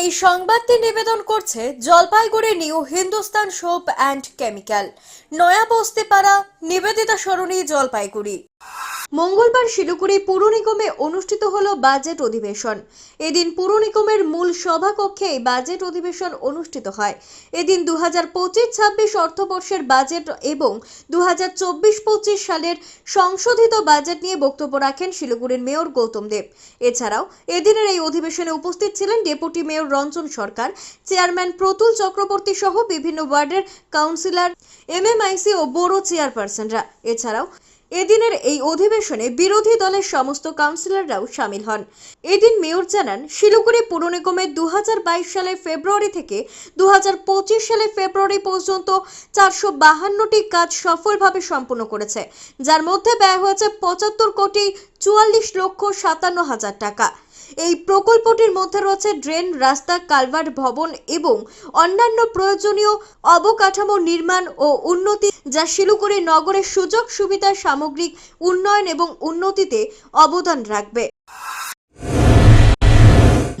এই সংবাদটি নিবেদন করছে Jalpaiguri new Hindustan soap and chemical. Naya Bastipara, Nivedita সরণি, জলপাইগুড়ি। মঙ্গলবার শিলিগুড়ি পুর নিগমে অনুষ্ঠিত হল বাজেট অধিবেশন। এদিন পুর নিগমের মূল সভাকক্ষে এই বাজেট অধিবেশন অনুষ্ঠিত হয়। এদিন দু হাজার পঁচিশ ছাব্বিশ অর্থবর্ষের বাজেট এবং দু হাজার চব্বিশ পঁচিশ সালের সংশোধিত বাজেট নিয়ে বক্তব্য রাখেন শিলিগুড়ির মেয়র গৌতম দেব। এছাড়াও এদিনের এই অধিবেশনে উপস্থিত ছিলেন deputy mayor Ranjan Sarkar, chairman Pratul Chakraborty সহ বিভিন্ন ওয়ার্ডের কাউন্সিলর, এমএমআইসি ও বোরো চেয়ারপারসনরা। এছাড়াও এদিনের এই অধিবেশনে বিরোধী দলের সমস্ত কাউন্সিলররাও সামিল হন। এদিন মেয়র জানান, শিলিগুড়ি পুর নিগমের দু সালের ফেব্রুয়ারি থেকে দু সালের ফেব্রুয়ারি পর্যন্ত চারশো বাহান্নটি কাজ সফলভাবে সম্পূর্ণ করেছে, যার মধ্যে ব্যয় হয়েছে পঁচাত্তর কোটি চুয়াল্লিশ লক্ষ সাতান্ন হাজার টাকা। এই প্রকল্পটির মধ্যে রয়েছে ড্রেন, রাস্তা, কালভার্ট ভবন এবং অন্যান্য প্রয়োজনীয় অবকাঠামো নির্মাণ ও উন্নতি, যা শিলিগুড়ি নগরের সুযোগ সুবিধা সামগ্রিক উন্নয়ন এবং উন্নতিতে অবদান রাখবে।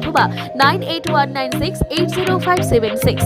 অথবা nine eight one nine six eight zero five seven six.